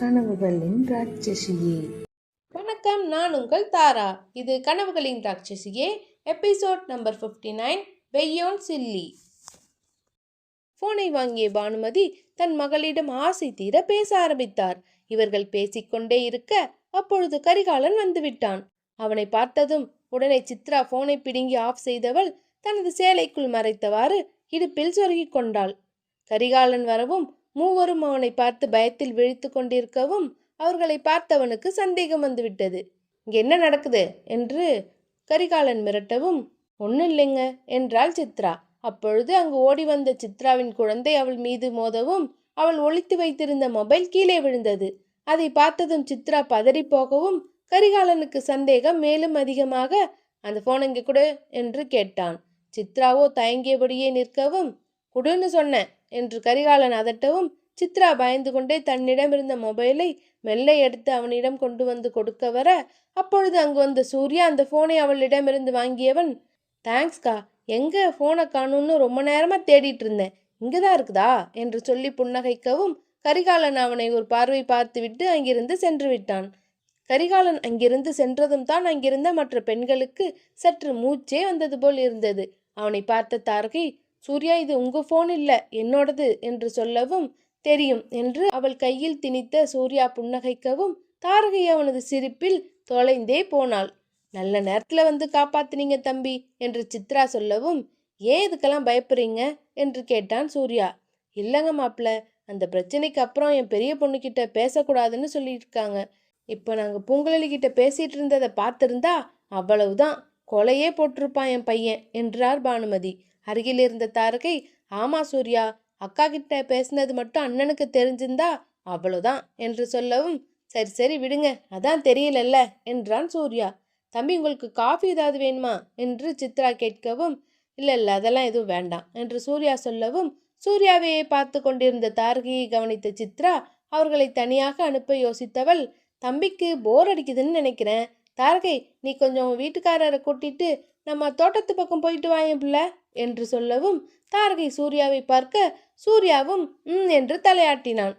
கனவுகளின் ராட்சசியே. வணக்கம் நான் உங்கள் தாரா. இது கனவுகளின் ராட்சசியே episode number fifty nine Veyyon Silli. ஃபோனை வாங்கிய பானுமதி தன் மகளிடம் ஆசை தீர பேச ஆரம்பித்தார். இவர்கள் பேசிக்கொண்டே இருக்க அப்பொழுது கரிகாலன் வந்துவிட்டான். அவனை பார்த்ததும் உடனே சித்ரா ஃபோனை பிடுங்கி ஆஃப் செய்தவள் தனது சேலைக்குள் மறைத்தவாறு இடுப்பில் சொருகிக் கொண்டாள் கரிகாலன் வரவும் மூவரும் அவனை பார்த்து பயத்தில் விழித்து கொண்டிருக்கவும் அவர்களை பார்த்தவனுக்கு சந்தேகம் வந்துவிட்டது. இங்க என்ன நடக்குது? என்று கரிகாலன் மிரட்டவும் ஒன்றும் இல்லைங்க என்றாள் சித்ரா. அப்பொழுது அங்கு ஓடி வந்த சித்ராவின் குழந்தை அவள் மீது மோதவும் அவள் ஒழித்து வைத்திருந்த மொபைல் கீழே விழுந்தது. அதை பார்த்ததும் சித்ரா பதறி போகவும் கரிகாலனுக்கு சந்தேகம் மேலும் அதிகமாக அந்த போன் இங்கே கொடு என்று கேட்டான். சித்ராவோ தயங்கியபடியே நிற்கவும் குடுன்னு சொன்னேன். என்று கரிகாலன் அதட்டவும் சித்ரா பயந்து கொண்டே தன்னிடம் இருந்த மொபைலை மெல்ல எடுத்து அவனிடம் கொண்டு வந்து கொடுக்க வர அப்பொழுது அங்கு வந்த சூர்யா அந்த போனை அவளிடமிருந்து வாங்கியவன் தேங்க்ஸ்கா எங்க போனை காணும்னு ரொம்ப நேரமா தேடிட்டு இருந்தேன். இங்கதான் இருக்குதா? என்று சொல்லி புன்னகைக்கவும் கரிகாலன் அவனை ஒரு பார்வை பார்த்துவிட்டு அங்கிருந்து சென்று விட்டான். கரிகாலன் அங்கிருந்து சென்றதும் தான் அங்கிருந்த மற்ற பெண்களுக்கு சற்று மூச்சே வந்தது போல் இருந்தது. அவனை பார்த்த தாரகை சூர்யா இது உங்க போன் இல்ல என்னோடது என்று சொல்லவும் தெரியும் என்று அவள் கையில் திணித்த சூர்யா புன்னகைக்கவும் தாரகை அவனது சிரிப்பில் தொலைந்தே போனாள். நல்ல நேரத்துல வந்து காப்பாத்தினீங்க தம்பி என்று சித்ரா சொல்லவும் ஏன் இதுக்கெல்லாம் பயப்படுறீங்க என்று கேட்டான் சூர்யா. இல்லைங்க மாப்பிள்ள அந்த பிரச்சனைக்கு அப்புறம் என் பெரிய பொண்ணுக்கிட்ட பேசக்கூடாதுன்னு சொல்லியிருக்காங்க. இப்போ நாங்கள் பூங்குழலிக்கிட்ட பேசிகிட்டு பேசிட்டு இருந்ததை பார்த்துருந்தா அவ்வளவுதான் கொலையே போட்டிருப்பான் என் பையன் என்றார் பானுமதி. அருகில் இருந்த தாரகை ஆமா சூர்யா அக்கா கிட்ட பேசினது மட்டும் அண்ணனுக்கு தெரிஞ்சிருந்தா அவ்வளோதான் என்று சொல்லவும் சரி சரி விடுங்க அதான் தெரியலல்ல என்றான் சூர்யா. தம்பி உங்களுக்கு காஃபி ஏதாவது வேணுமா? என்று சித்ரா கேட்கவும் இல்லை இல்லை அதெல்லாம் எதுவும் வேண்டாம் என்று சூர்யா சொல்லவும் சூர்யாவையே பார்த்து கொண்டிருந்த தாரகையை கவனித்த சித்ரா அவர்களை தனியாக அனுப்ப யோசித்தவள் தம்பிக்கு போர் அடிக்குதுன்னு நினைக்கிறேன் தாரகை நீ கொஞ்சம் வீட்டுக்காரரை கூட்டிட்டு நம்ம தோட்டத்து பக்கம் போயிட்டு வாயேன் பிள்ளை என்று சொல்லவும் தாரகை சூர்யாவை பார்க்க சூர்யாவும் ம் என்று தலையாட்டினான்.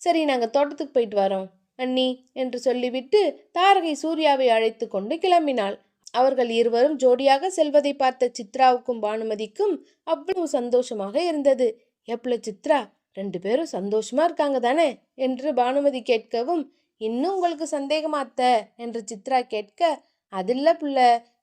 சரி நாங்கள் தோட்டத்துக்கு போயிட்டு வரோம் அண்ணி என்று சொல்லிவிட்டு தாரகை சூர்யாவை அழைத்து கொண்டு கிளம்பினாள். அவர்கள் இருவரும் ஜோடியாக செல்வதை பார்த்த சித்ராவுக்கும் பானுமதிக்கும் அவ்வளவு சந்தோஷமாக இருந்தது. எப்பல சித்ரா ரெண்டு பேரும் சந்தோஷமா இருக்காங்க தானே? என்று பானுமதி கேட்கவும் இன்னும் உங்களுக்கு சந்தேகமா அத்த? என்று சித்ரா கேட்க அதில்ல புள்ள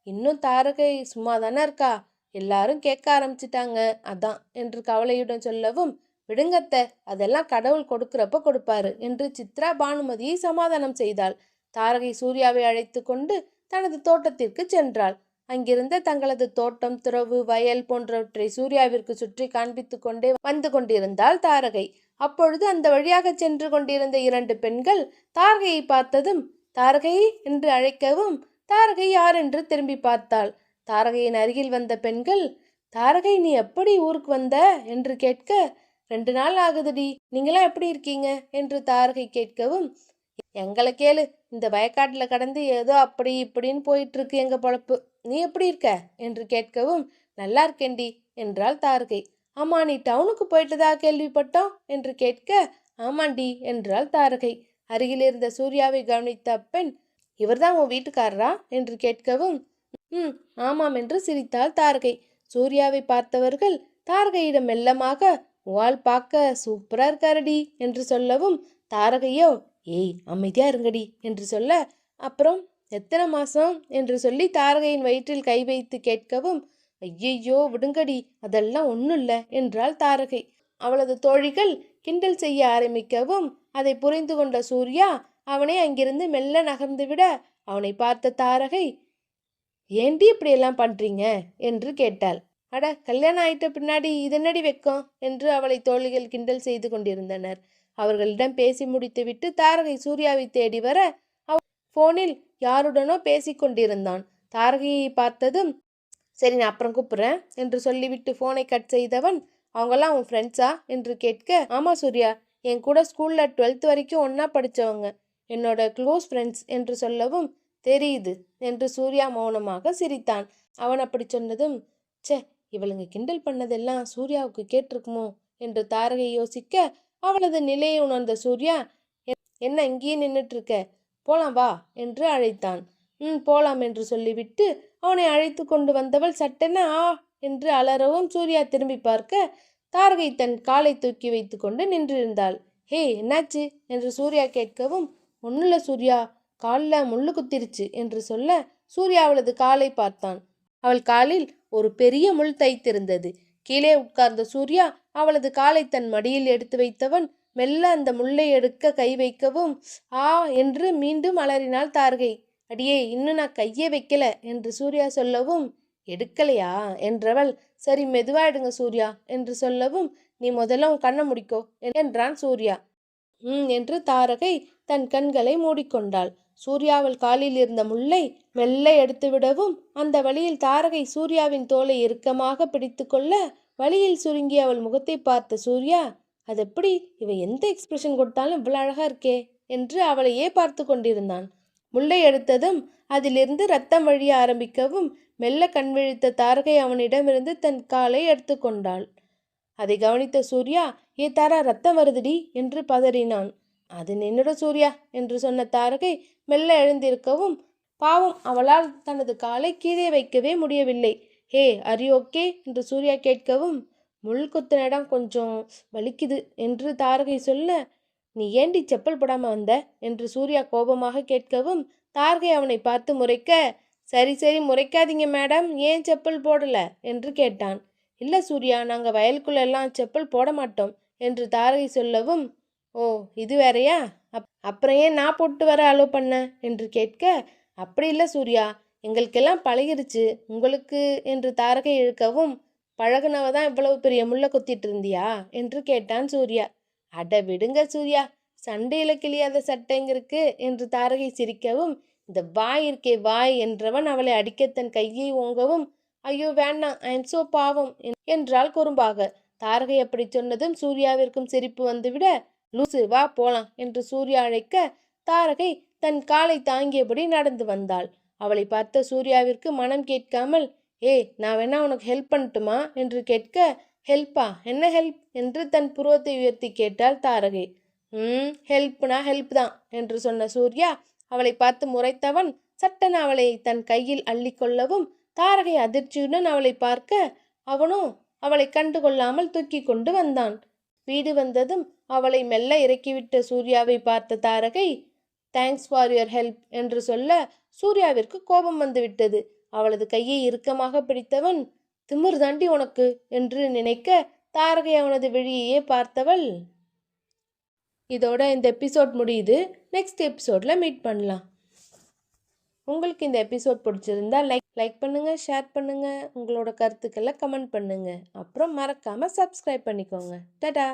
இன்னும் தாரகை சும்மா தானே இருக்கா? எல்லாரும் கேட்க ஆரம்பிச்சிட்டாங்க. அதான் என்று கவலையுடன் சொல்லவும் விடுங்கத்த அதெல்லாம் கடவுள் கொடுக்கிறப்ப கொடுப்பாரு என்று சித்ரா பானுமதியை சமாதானம் செய்தாள். தாரகை சூர்யாவை அழைத்து கொண்டு தனது தோட்டத்திற்கு சென்றாள். அங்கிருந்த தங்களது தோட்டம் துறவு வயல் போன்றவற்றை சூர்யாவிற்கு சுற்றி காண்பித்து கொண்டே வந்து கொண்டிருந்தாள் தாரகை. அப்பொழுது அந்த வழியாக சென்று கொண்டிருந்த இரண்டு பெண்கள் தாரகையை பார்த்ததும் தாரகை என்று அழைக்கவும் தாரகை யார்? என்று திரும்பி பார்த்தாள். தாரகையின் அருகில் வந்த பெண்கள் தாரகை நீ எப்படி ஊருக்கு வந்த? என்று கேட்க ரெண்டு நாள் ஆகுதுடி நீங்களாம் எப்படி இருக்கீங்க? என்று தாரகை கேட்கவும் எங்களை கேளு இந்த வயக்காட்டில் கடந்து ஏதோ அப்படி இப்படின்னு போயிட்டு இருக்கு எங்க பொழப்பு. நீ எப்படி இருக்க? என்று கேட்கவும் நல்லா இருக்கேண்டி என்றாள் தாரகை. ஆமா நீ டவுனுக்கு போயிட்டதா கேள்விப்பட்டோம்? என்று கேட்க ஆமாண்டி என்றாள் தாரகை. அருகில் இருந்த சூர்யாவை கவனித்த பெண் இவர்தான் உன் வீட்டுக்காரரா? என்று கேட்கவும் ம் ஆமாம் என்று சிரித்தாள் தாரகை. சூர்யாவை பார்த்தவர்கள் தாரகையிடம் மெல்லமாக உவாள் பார்க்க சூப்பரா இருக்காரடி என்று சொல்லவும் தாரகையோ ஏய் அமைதியா இருங்கடி என்று சொல்ல அப்புறம் எத்தனை மாசம்? என்று சொல்லி தாரகையின் வயிற்றில் கை வைத்து கேட்கவும் ஐயையோ விடுங்கடி அதெல்லாம் ஒன்றும் இல்லை என்றாள் தாரகை. அவளது தோழிகள் கிண்டல் செய்ய ஆரம்பிக்கவும் அதை புரிந்து கொண்ட சூர்யா அவனை அங்கிருந்து மெல்ல நகர்ந்து விட அவனை பார்த்த தாரகை ஏண்டி இப்படியெல்லாம் பண்றீங்க? என்று கேட்டாள். அட கல்யாணம் ஆயிட்ட பின்னாடி இதென்னடி வெக்கம்? என்று அவளை தோழிகள் கிண்டல் செய்து கொண்டிருந்தனர். அவர்களிடம் பேசி முடித்துவிட்டு தாரகை சூர்யாவை தேடி வர ஃபோனில் போனில் யாருடனோ பேசிக்கொண்டிருந்தான் தாரகையை பார்த்ததும் சரி நான் அப்புறம் கூப்பிட்றேன் என்று சொல்லிவிட்டு ஃபோனை கட் செய்தவன் அவங்கெல்லாம் உன் ஃப்ரெண்ட்ஸா என்று கேட்க ஆமாம் சூர்யா. என் கூட ஸ்கூலில் டுவெல்த் வரைக்கும் ஒன்றா படித்தவங்க என்னோட க்ளோஸ் ஃப்ரெண்ட்ஸ் என்று சொல்லவும் தெரியுது என்று சூர்யா மௌனமாக சிரித்தான். அவன் அப்படி சொன்னதும் ச்சே இவளுங்க கிண்டல் பண்ணதெல்லாம் சூர்யாவுக்கு கேட்டிருக்குமோ? என்று தாரகை யோசிக்க அவளது நிலையை உணர்ந்த சூர்யா என்ன இங்கேயே நின்றுட்டு இருக்க? போலாம் வா என்று அழைத்தான். ம் போலாம் என்று சொல்லிவிட்டு அவனை அழைத்து கொண்டு வந்தவள் சட்டென ஆ என்று அலறவும் சூர்யா திரும்பி பார்க்க தாரகை தன் காலை தூக்கி வைத்துக்கொண்டு நின்றிருந்தாள். ஹே என்னாச்சு? என்று சூர்யா கேட்கவும் ஒன்னுல சூர்யா காலில் முள்ளு குத்திருச்சு என்று சொல்ல சூர்யா அவளது காலை பார்த்தான். அவள் காலில் ஒரு பெரிய முள் தைத்திருந்தது. கீழே உட்கார்ந்த சூர்யா அவளது காலை தன் மடியில் எடுத்து வைத்தவன் மெல்ல அந்த முள்ளை எடுக்க கை வைக்கவும் ஆ என்று மீண்டும் அலறினாள் தார்கை. அடியே இன்னும் நான் கையே வைக்கல என்று சூர்யா சொல்லவும் எடுக்கலையா? என்றவள் சரி மெதுவா எடுங்க சூர்யா என்று சொல்லவும் நீ முதல்ல உன் கண்ணை முடிக்கோ என்றான் சூர்யா. ம் என்று தாரகை தன் கண்களை மூடிக்கொண்டாள். சூர்யாவள் காலில் இருந்த முல்லை மெல்ல எடுத்துவிடவும் அந்த வழியில் தாரகை சூர்யாவின் தோலை இறுக்கமாக பிடித்துக்கொள்ள வழியில் சுருங்கி அவள் முகத்தை பார்த்த சூர்யா அது எப்படி? இவன் எந்த எக்ஸ்பிரஷன் கொடுத்தாலும் இவ்வளோ அழகா இருக்கே என்று அவளையே பார்த்து கொண்டிருந்தான். முல்லை எடுத்ததும் அதிலிருந்து ரத்தம் வழிய ஆரம்பிக்கவும் மெல்ல கண் விழித்த தாரகை அவனிடமிருந்து தன் காலை எடுத்துக்கொண்டாள் அதை கவனித்த சூர்யா ஏ தாரா ரத்தம் வருதுடி என்று பதறினான். அது நின்னுட சூர்யா என்று சொன்ன தாரகை மெல்ல எழுந்திருக்கவும் பாவம் அவளால் தனது காலை கீழே வைக்கவே முடியவில்லை. ஹே அரியோக்கே ஓகே என்று சூர்யா கேட்கவும் முள் குத்தின இடம் கொஞ்சம் வலிக்குது என்று தாரகை சொல்ல நீ ஏண்டி செப்பல் போடாம வந்த? என்று சூர்யா கோபமாக கேட்கவும் தாரகை அவனை பார்த்து முறைக்க சரி சரி முறைக்காதீங்க மேடம் ஏன் செப்பல் போடல? என்று கேட்டான். இல்ல சூர்யா நாங்க வயலுக்குள்ளெல்லாம் செப்பல் போட மாட்டோம் என்று தாரகை சொல்லவும் ஓ இது வேறயா? அப் அப்புறம் ஏன் நான் போட்டு வர அலோ பண்ண? என்று கேட்க அப்படி இல்லை சூர்யா எங்களுக்கெல்லாம் பழகிருச்சு உங்களுக்கு? என்று தாரகை இழுக்கவும் பழகுனவ தான் இவ்வளவு பெரிய முள்ள குத்திட்டு இருந்தியா? என்று கேட்டான் சூர்யா. அட விடுங்க சூர்யா சண்டையில கிளியாத சட்டைங்கிருக்கு என்று தாரகை சிரிக்கவும் இந்த வாய் இருக்கே வாய் என்றவன் அவளை அடிக்க தன் கையை ஓங்கவும் ஐயோ வேண்டாம் ஐம் சோ பாவம் என்றாள் குறும்பாக. தாரகை அப்படி சொன்னதும் சூர்யாவிற்கும் சிரிப்பு வந்துவிட லூசு வா போலாம் என்று சூர்யா அழைக்க தாரகை தன் காலை தாங்கியபடி நடந்து வந்தாள். அவளை பார்த்த சூர்யாவிற்கு மனம் கேட்காமல் ஏய் நான் வேணா உனக்கு ஹெல்ப் பண்ணட்டுமா? என்று கேட்க ஹெல்ப்பா என்ன ஹெல்ப் என்று தன் புருவத்தை உயர்த்தி கேட்டாள் தாரகை. ம் ஹெல்ப்னா ஹெல்ப் தான் என்று சொன்ன சூர்யா அவளை பார்த்து முறைத்தவன் சட்டன் அவளை தன் கையில் அள்ளிக்கொள்ளவும் தாரகை அதிர்ச்சியுடன் அவளை பார்க்க அவனும் அவளை கண்டுகொள்ளாமல் தூக்கி கொண்டு வந்தான். வீடு வந்ததும் அவளை மெல்ல இறக்கிவிட்ட சூர்யாவை பார்த்த Tharagai thanks for your help என்று சொல்ல சூர்யாவிற்கு கோபம் வந்துவிட்டது. அவளது கையை இறுக்கமாக பிடித்தவன் திமிர் தாண்டி உனக்கு என்று நினைக்க தாரகை அவனது விழியையே பார்த்தவள். இதோட இந்த எபிசோட் முடியுது. நெக்ஸ்ட் எபிசோடில் மீட் பண்ணலாம். உங்களுக்கு இந்த எபிசோட் பிடிச்சிருந்தா லைக் லைக் பண்ணுங்கள் ஷேர் பண்ணுங்கள் உங்களோட கருத்துக்களை கமெண்ட் பண்ணுங்கள் அப்புறம் மறக்காமல் சப்ஸ்கிரைப் பண்ணிக்கோங்க. டடா!